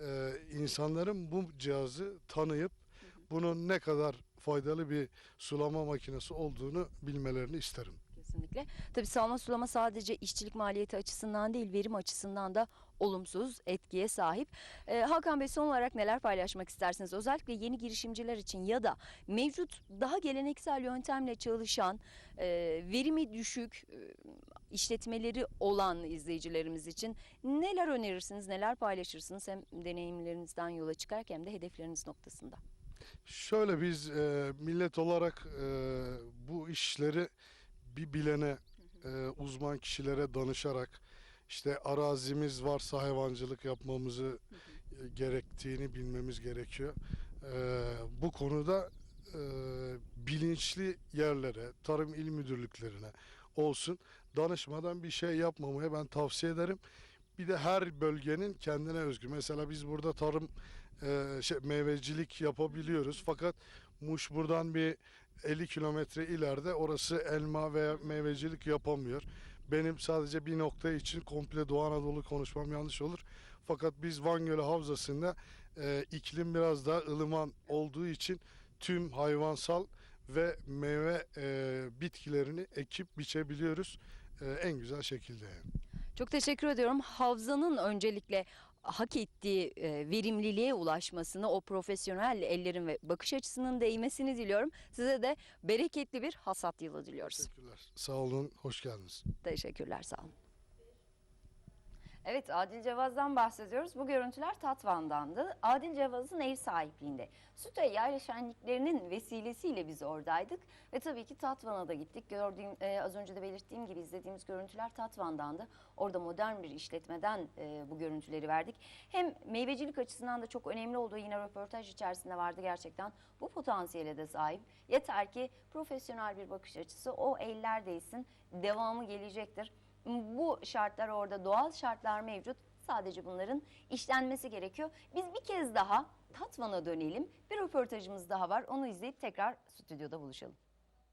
e, insanların bu cihazı tanıyıp bunun ne kadar faydalı bir sulama makinesi olduğunu bilmelerini isterim. Kesinlikle. Tabii salma sulama sadece işçilik maliyeti açısından değil, verim açısından da olumsuz etkiye sahip. Ee, Hakan Bey son olarak neler paylaşmak istersiniz? Özellikle yeni girişimciler için ya da mevcut daha geleneksel yöntemle çalışan, e, verimi düşük e, işletmeleri olan izleyicilerimiz için neler önerirsiniz, neler paylaşırsınız hem deneyimlerinizden yola çıkarak hem de hedefleriniz noktasında? Şöyle biz e, millet olarak e, bu işleri bir bilene, e, uzman kişilere danışarak işte arazimiz varsa hayvancılık yapmamızı e, gerektiğini bilmemiz gerekiyor. E, bu konuda e, bilinçli yerlere, tarım il müdürlüklerine olsun danışmadan bir şey yapmamaya ben tavsiye ederim. Bir de her bölgenin kendine özgü. Mesela biz burada tarım e, şey, meyvecilik yapabiliyoruz. Fakat Muş buradan bir 50 kilometre ileride orası elma veya meyvecilik yapamıyor. Benim sadece bir nokta için komple Doğu Anadolu konuşmam yanlış olur. Fakat biz Van Gölü Havzası'nda e, iklim biraz daha ılıman olduğu için tüm hayvansal ve meyve e, bitkilerini ekip biçebiliyoruz e, en güzel şekilde. Çok teşekkür ediyorum. Havzanın öncelikle hak ettiği e, verimliliğe ulaşmasını, o profesyonel ellerin ve bakış açısının değmesini diliyorum. Size de bereketli bir hasat yılı diliyoruz. Teşekkürler. Sağ olun. Hoş geldiniz. Teşekkürler, sağ olun. Evet, Adil Cevaz'dan bahsediyoruz. Bu görüntüler Tatvan'dandı. Adil Cevaz'ın ev sahipliğinde. Süte Yayla Şenliklerinin vesilesiyle biz oradaydık. Ve tabii ki Tatvan'a da gittik. Gördüğüm, e, az önce de belirttiğim gibi izlediğimiz görüntüler Tatvan'dandı. Orada modern bir işletmeden e, bu görüntüleri verdik. Hem meyvecilik açısından da çok önemli olduğu yine röportaj içerisinde vardı gerçekten. Bu potansiyele de sahip. Yeter ki profesyonel bir bakış açısı o eller değsin. Devamı gelecektir. Bu şartlar orada doğal şartlar mevcut. Sadece bunların işlenmesi gerekiyor. Biz bir kez daha Tatvan'a dönelim. Bir röportajımız daha var. Onu izleyip tekrar stüdyoda buluşalım.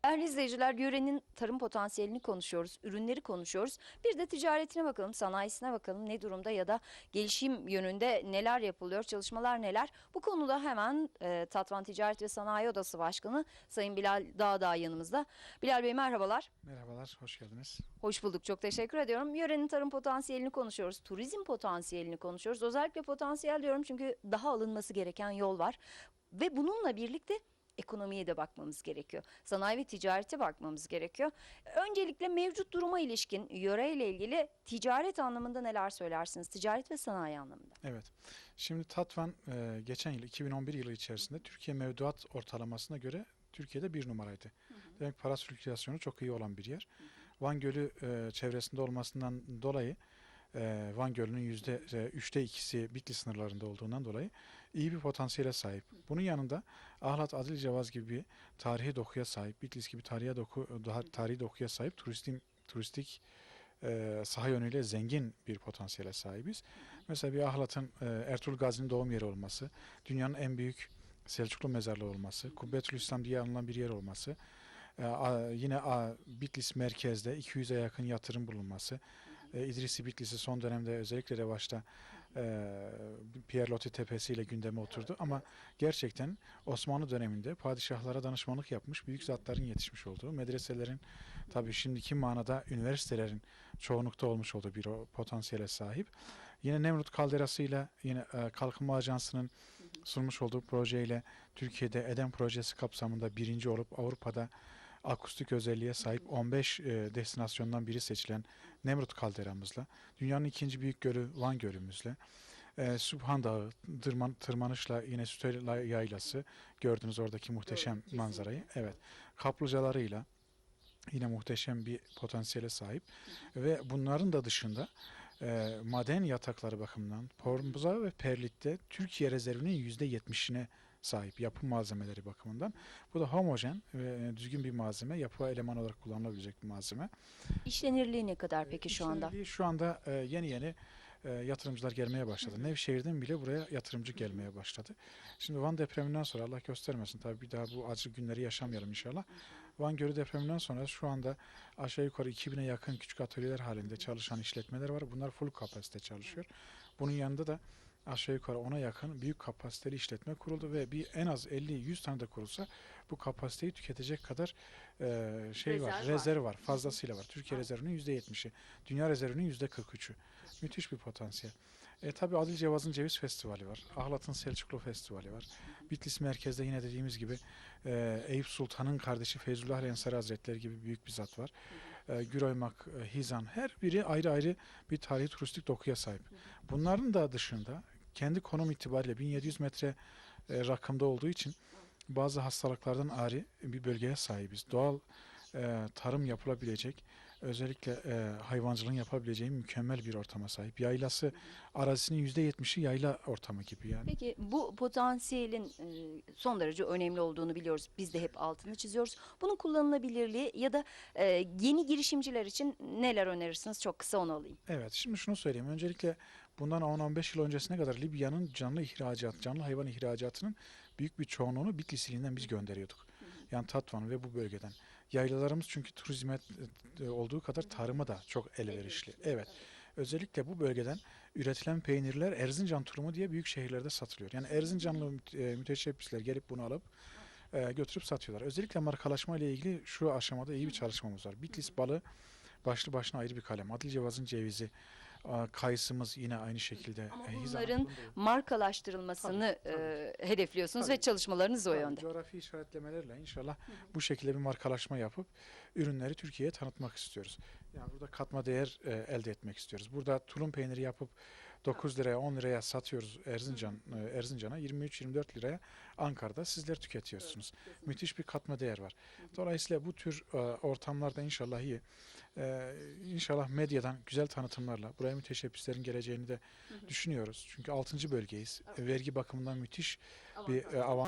Değerli izleyiciler, yörenin tarım potansiyelini konuşuyoruz, ürünleri konuşuyoruz. Bir de ticaretine bakalım, sanayisine bakalım ne durumda ya da gelişim yönünde neler yapılıyor, çalışmalar neler. Bu konuda hemen e, Tatvan Ticaret ve Sanayi Odası Başkanı Sayın Bilal Dağdağ yanımızda. Bilal Bey merhabalar. Merhabalar, hoş geldiniz. Hoş bulduk. Çok teşekkür ediyorum. Yörenin tarım potansiyelini konuşuyoruz. Turizm potansiyelini konuşuyoruz. Özellikle potansiyel diyorum çünkü daha alınması gereken yol var. Ve bununla birlikte ekonomiye de bakmamız gerekiyor. Sanayi ve ticarete bakmamız gerekiyor. Öncelikle mevcut duruma ilişkin yöreyle ilgili ticaret anlamında neler söylersiniz? Ticaret ve sanayi anlamında. Evet, şimdi Tatvan e, geçen yıl 2011 yılı içerisinde Türkiye mevduat ortalamasına göre Türkiye'de bir numaraydı. Demek para sirkülasyonu çok iyi olan bir yer. Van Gölü e, çevresinde olmasından dolayı e, Van Gölü'nün yüzde e, üçte ikisi Bitlis sınırlarında olduğundan dolayı iyi bir potansiyele sahip. Bunun yanında Ahlat Adil Cevaz gibi bir tarihi dokuya sahip, Bitlis gibi tarihi doku, daha tarihi dokuya sahip turistik turistik e, saha yönüyle zengin bir potansiyele sahibiz. Mesela bir Ahlat'ın e, Ertuğrul Gazi'nin doğum yeri olması, dünyanın en büyük Selçuklu mezarlığı olması, Kubbetül İslam diye anılan bir yer olması, e, yine Bitlis merkezde 200'e yakın yatırım bulunması, e, İdrisi Bitlis'i son dönemde özellikle revaçta e, Pierre Loti Tepesi ile gündeme oturdu. Ama gerçekten Osmanlı döneminde padişahlara danışmanlık yapmış büyük zatların yetişmiş olduğu, medreselerin tabii şimdiki manada üniversitelerin çoğunlukta olmuş olduğu bir potansiyele sahip. Yine Nemrut Kalderası ile yine e, Kalkınma Ajansı'nın sunmuş olduğu projeyle Türkiye'de EDEM projesi kapsamında birinci olup Avrupa'da akustik özelliğe sahip 15 e, destinasyondan biri seçilen Nemrut kalderamızla, dünyanın ikinci büyük gölü Van Gölümüzle, e, Subhan Dağı tırman, tırmanışla yine Süteyla Yaylası gördünüz oradaki muhteşem manzarayı. Evet. Kaplıcalarıyla yine muhteşem bir potansiyele sahip ve bunların da dışında e, maden yatakları bakımından Pormbuza ve Perlit'te Türkiye rezervinin %70'ine sahip yapı malzemeleri bakımından. Bu da homojen ve düzgün bir malzeme, yapı eleman olarak kullanılabilecek bir malzeme. İşlenirliği ne kadar peki şu anda? İşbirliği Şu anda e, yeni yeni e, yatırımcılar gelmeye başladı. Nevşehir'den bile buraya yatırımcı gelmeye başladı. Şimdi Van depreminden sonra Allah göstermesin tabii bir daha bu acı günleri yaşamayalım inşallah. Van Gölü depreminden sonra şu anda aşağı yukarı 2000'e yakın küçük atölyeler halinde çalışan işletmeler var. Bunlar full kapasite çalışıyor. Bunun yanında da aşağı yukarı ona yakın büyük kapasiteli işletme kuruldu ve bir en az 50-100 tane de kurulsa bu kapasiteyi tüketecek kadar e, şey var, Rezerv var. rezerv var, fazlasıyla var. Türkiye rezervinin %70'i, dünya rezervinin %43'ü. Müthiş bir potansiyel. E tabi Adil Cevaz'ın Ceviz Festivali var. Ahlat'ın Selçuklu Festivali var. Bitlis merkezde yine dediğimiz gibi e, Eyüp Sultan'ın kardeşi Feyzullah Ensari Hazretleri gibi büyük bir zat var. E, Güroymak, e, Hizan her biri ayrı ayrı bir tarihi turistik dokuya sahip. Bunların da dışında kendi konum itibariyle 1700 metre e, rakımda olduğu için bazı hastalıklardan ari bir bölgeye sahibiz. Doğal e, tarım yapılabilecek, özellikle e, hayvancılığın yapabileceği mükemmel bir ortama sahip. Yaylası arazisinin %70'i yayla ortamı gibi yani. Peki bu potansiyelin e, son derece önemli olduğunu biliyoruz. Biz de hep altını çiziyoruz. Bunun kullanılabilirliği ya da e, yeni girişimciler için neler önerirsiniz? Çok kısa onu alayım. Evet, şimdi şunu söyleyeyim. Öncelikle bundan 10-15 yıl öncesine kadar Libya'nın canlı ihracat, canlı hayvan ihracatının büyük bir çoğunluğunu Bitlis ilinden biz gönderiyorduk. Yani Tatvan ve bu bölgeden. Yaylalarımız çünkü turizme e, olduğu kadar tarıma da çok elverişli. Evet. Özellikle bu bölgeden üretilen peynirler Erzincan tulumu diye büyük şehirlerde satılıyor. Yani Erzincanlı e, müteşebbisler gelip bunu alıp e, götürüp satıyorlar. Özellikle markalaşma ile ilgili şu aşamada iyi bir çalışmamız var. Bitlis balı başlı başına ayrı bir kalem. Adil Cevaz'ın cevizi, kayısımız yine aynı şekilde. Ama e, bunların markalaştırılmasını Tabii, tabii. e, hedefliyorsunuz Tabii. ve çalışmalarınız o Tabii, yönde. Coğrafi işaretlemelerle inşallah bu şekilde bir markalaşma yapıp ürünleri Türkiye'ye tanıtmak istiyoruz. Yani burada katma değer e, elde etmek istiyoruz. Burada tulum peyniri yapıp 9 liraya 10 liraya satıyoruz Erzincan e, Erzincan'a 23-24 liraya Ankara'da sizler tüketiyorsunuz. Müthiş bir katma değer var. Dolayısıyla bu tür e, ortamlarda inşallah iyi. E, inşallah medyadan güzel tanıtımlarla buraya müteşebbislerin geleceğini de düşünüyoruz. Çünkü 6. bölgeyiz. Vergi bakımından müthiş bir avantaj